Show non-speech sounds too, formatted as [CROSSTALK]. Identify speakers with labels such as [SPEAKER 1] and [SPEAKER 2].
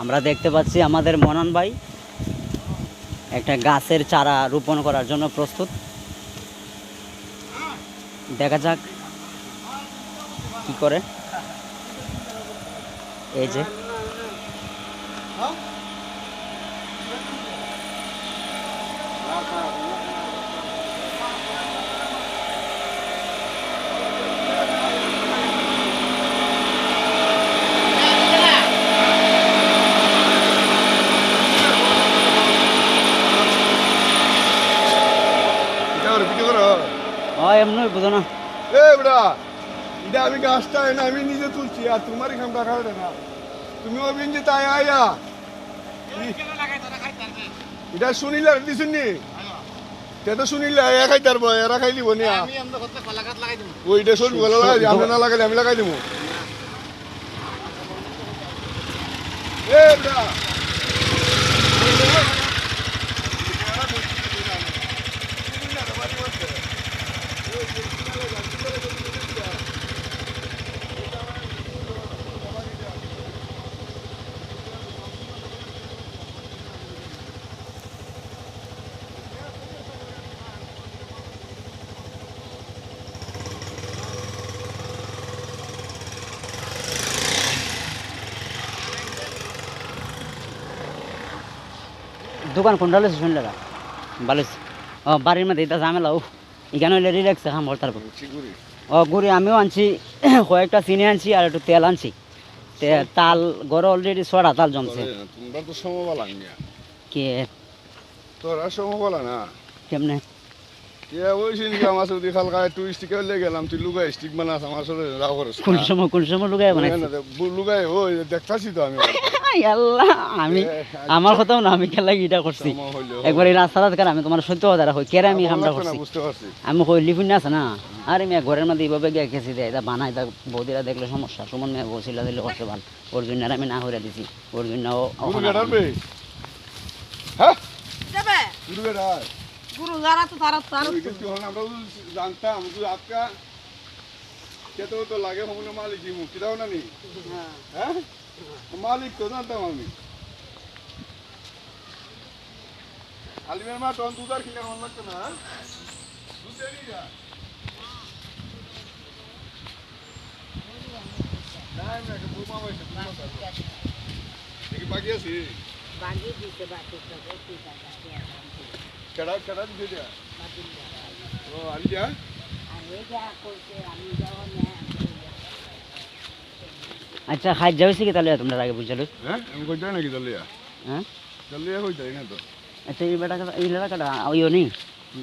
[SPEAKER 1] আমরা দেখতে পাচ্ছি আমাদের মনন ভাই একটা গাছের চারা রোপণ করার জন্য প্রস্তুত। দেখা যাক কি করে। এই যে।
[SPEAKER 2] এটা ওর ভিডিও করো
[SPEAKER 1] ও এমনি বুঝো না।
[SPEAKER 2] এ বড়া এটা আমি গাছটা এনে আমি নিজে তুলছি আর তোমার এখান টাকা হবে না। তুমি অবিন যে তাই আয়া। এটা শুনিলে আর দিছুন নি এটা তো শুনিলে এরা খাই এরা খাই দিব নি ওইটা শুনব ভালো লাগাই না লাগাইলে আমি লাগাই দিব। এ
[SPEAKER 1] দোকান কোনটা হলেছে শুনলে ভালো হয়েছে। ও বাড়ির মধ্যে এটা ঝামেলা ও এখানে হইলে রিল্যাক্স খাম তারপর। ও গুড়ি আমিও আনছি [COUGHS] কয়েকটা চিনি আনছি আর একটু তেল আনছি। তাল গড়ে অলরেডি ছড়া তাল জমছে।
[SPEAKER 2] তোমরা তো সমবালা
[SPEAKER 1] কে?
[SPEAKER 2] তোরা সমবালা না?
[SPEAKER 1] কেমনে?
[SPEAKER 2] লুগাই
[SPEAKER 1] কোন সময় কোন সময় লুকাই মানে
[SPEAKER 2] লুগাই ওই দেখতাছি তো আমি।
[SPEAKER 1] আল্লাহ আমি আমার কথাও না আমি খেলা গিটা করছি। একবার এই রাস্তা রাস্তা আমি তোমার সত্য কথা হই কেরে আমি কামটা করছি। আমি কই লিফুন আছে না? আর মেয়ে ঘরের মধ্যে এইভাবে গিয়ে খেছি দেয় এটা বানাই তা বৌদিরা দেখলে সমস্যা সুমন মেয়ে বসিলা দিলে করতে ভালো ওর জন্য আমি না হইরা দিছি ওর জন্য
[SPEAKER 2] গুরু হ্যাঁ?
[SPEAKER 3] যারা তো তারা তারা
[SPEAKER 2] জানতাম আপকা কে তো তো লাগে হমনে মালিক দিমু কিরাও না নি হ্যাঁ মালিক তো জানতাম আমি আলিমের মা তখন দুধার কিনে মন লাগতো না হ্যাঁ? দুধ দেনি যা না না একটা বুমা হয়েছে বুমা দেখি বাকি আছি
[SPEAKER 3] বাগি দিতে বাকি সব ঠিক আছে
[SPEAKER 2] কেডা কেডা দিছে দিয়া ও আলি যা
[SPEAKER 1] আচ্ছা খাই যাইছি কি তাহলে তোমরা আগে বুঝালো
[SPEAKER 2] হ্যাঁ আমি কইতে নাকি তাহলে?
[SPEAKER 1] হ্যাঁ?
[SPEAKER 2] দলিয়া কইতে না তো।
[SPEAKER 1] আচ্ছা এই বেটা এই বেটা কাটা নেই?